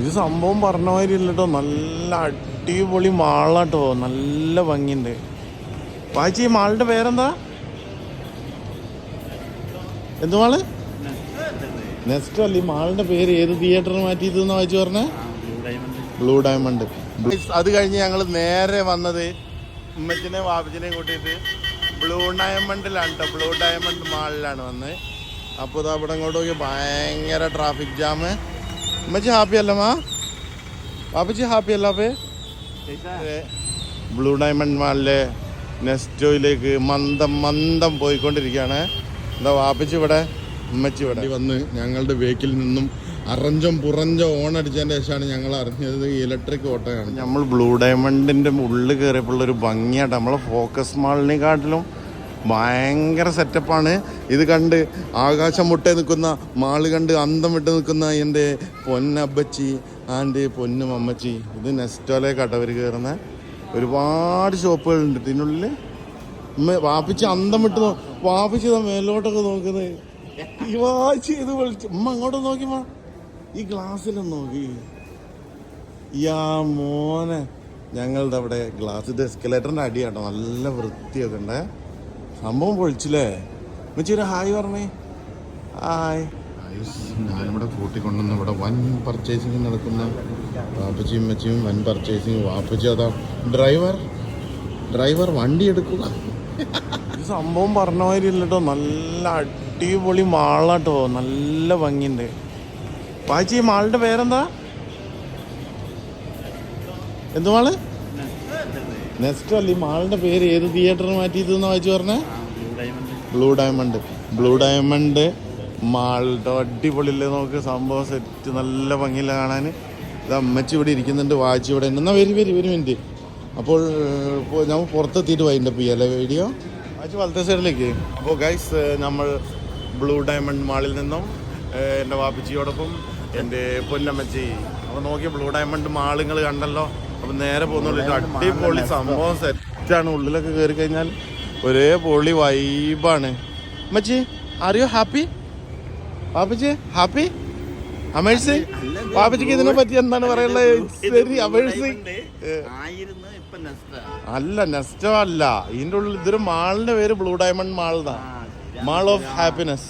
ഇത് സംഭവം പറഞ്ഞ മാതിരി ഇല്ല കേട്ടോ നല്ല അടിപൊളി മാളാട്ടോ. നല്ല ഭംഗിയുണ്ട്. വായിച്ച ഈ മാളിന്റെ പേരെന്താ? എന്ത് മാൾ? നെക്സ്റ്റ് അല്ല ഈ മാളിന്റെ പേര് ഏത് തിയേറ്ററിന് മാറ്റിയതെന്ന് വായിച്ചു പറഞ്ഞേ? Blue diamond. അത് കഴിഞ്ഞ് ഞങ്ങൾ നേരെ വന്നത് ഉമ്മച്ചിനെ വാപ്പച്ചിനെയും കൂട്ടിയിട്ട് ബ്ലൂ ഡയമണ്ടിലാണ് കേട്ടോ ബ്ലൂ ഡയമണ്ട് മാളിലാണ് വന്നത്. അപ്പോൾ ഇത് അവിടെ ഇങ്ങോട്ട് നോക്കി ഭയങ്കര ട്രാഫിക് ജാം ഉമ്മച്ചി ഹാപ്പി അല്ല മാ വാപ്പച്ചി ഹാപ്പി അല്ല അപ്പേ? ബ്ലൂ ഡയമണ്ട് മാളിലെ നെസ്റ്റോയിലേക്ക് മന്ദം മന്ദം പോയിക്കൊണ്ടിരിക്കുകയാണ്. എന്താ വാപ്പച്ചി ഇവിടെ? ഉമ്മച്ചി ഇവിടെ. വന്ന് ഞങ്ങളുടെ വെഹിക്കിൽ നിന്നും അറഞ്ചം ഓൺ ഓണടിച്ചതിന്റെ ശേഷമാണ് ഞങ്ങൾ അറിഞ്ഞത് ഇലക്ട്രിക് ഓട്ടോയാണ്. നമ്മൾ ബ്ലൂ ഡയമണ്ടിന്റെ ഉള്ളിൽ കയറിയപ്പോൾ ഒരു ഭംഗിയായിട്ട് നമ്മളെ ഫോക്കസ് മാളിനെക്കാട്ടിലും ഭയങ്കര സെറ്റപ്പാണ്. ഇത് കണ്ട് ആകാശം മുട്ടേ നിൽക്കുന്ന മാൾ കണ്ട് അന്തം വിട്ട് നിൽക്കുന്ന എന്റെ പൊന്നബ്ബച്ചി ആന്റെ പൊന്നും അമ്മച്ചി ഇത് നെസ്റ്റോലേക്കാട്ടോ അവർ കയറുന്ന ഒരുപാട് ഷോപ്പുകളുണ്ട്. ഇതിനുള്ളിൽ വാപ്പിച്ച് അന്തം വിട്ട് വാപ്പിച്ച് മേലോട്ടൊക്കെ നോക്കുന്നത്. ഈ വാച്ച് ഇത് വിളിച്ച്. ഉമ്മ അങ്ങോട്ട് നോക്കി മാ. ഈ ഗ്ലാസ്സിലൊന്ന് നോക്കി. യാ മോനെ. ഞങ്ങളുടെ അവിടെ ഗ്ലാസ് ഇത് എസ്കലേറ്ററിന്റെ അടിയാട്ടോ. നല്ല വൃത്തിയൊക്കെ ഉണ്ടേ. സംഭവം പൊളിച്ചില്ലേ? ഒരു ഹായ് പറഞ്ഞേ. ഹായ്. ഞാനിവിടെ കൂട്ടിക്കൊണ്ടുവന്ന് ഇവിടെ വൻ പർച്ചേസിങ് നടക്കുന്ന വാപ്പച്ചിയും മച്ചിയും വൻ പർച്ചേസിങ് വാപ്പച്ചി അതാ ഡ്രൈവർ ഡ്രൈവർ വണ്ടി എടുക്കുക. സംഭവം പറഞ്ഞ മാതിരി ഇല്ല കേട്ടോ നല്ല അടിപൊളി മാളാട്ടോ. നല്ല ഭംഗിയുണ്ട്. വാച്ചി ഈ മാളിന്റെ പേരെന്താ? എന്ത് മാൾ? നെക്സ്റ്റ് അല്ല ഈ മാളിന്റെ പേര് ഏത് തിയേറ്ററിന് മാറ്റിയതെന്ന് വായിച്ചു പറഞ്ഞേ? ബ്ലൂ ഡയമണ്ട് ബ്ലൂ ഡയമണ്ട് മാളുടെ അടിപൊളിയല്ലേ നമുക്ക് സംഭവം സെറ്റ് നല്ല ഭംഗിയില്ല കാണാൻ. ഇത് അമ്മച്ചി ഇവിടെ ഇരിക്കുന്നുണ്ട് വായിച്ചു ഇവിടെ ഉണ്ട്. എന്നാ വരി വരി ഒരു മിനിറ്റ് അപ്പോൾ നമ്മൾ പുറത്തെത്തിയിട്ട് വൈൻഡപ്പ് ചെയ്യാം അല്ലേ വീഡിയോ? വായിച്ചു വലത്തെ സൈഡിലേക്ക് അപ്പോൾ ഗൈസ് നമ്മൾ ബ്ലൂ ഡയമണ്ട് മാളിൽ നിന്നും എന്റെ വാപ്പിച്ചിയോടൊപ്പം എന്റെ പൊന്നമ്മച്ചി. അപ്പോൾ നോക്കിയ ബ്ലൂ ഡയമണ്ട് മാളുകൾ കണ്ടല്ലോ. അപ്പോൾ നേരെ പോകുന്നുള്ളൂ അടിപൊളി സംഭവം സെറ്റാണ്. ഉള്ളിലൊക്കെ കയറി കഴിഞ്ഞാൽ ഒരേ പൊളി വൈബാണ്. അമ്മച്ചി ആർ യു ഹാപ്പി പാപ്പച്ചി ഹാപ്പി അമേഴ്സി പാപ്പച്ചിക്ക് ഇതിനെ പറ്റി എന്താണ് നെസ്റ്റാ അല്ല നെസ്റ്റോ അല്ല. ഇതിന്റെ ഉള്ളിൽ ഇതൊരു മാളിന്റെ പേര് blue diamond mall mall of happiness.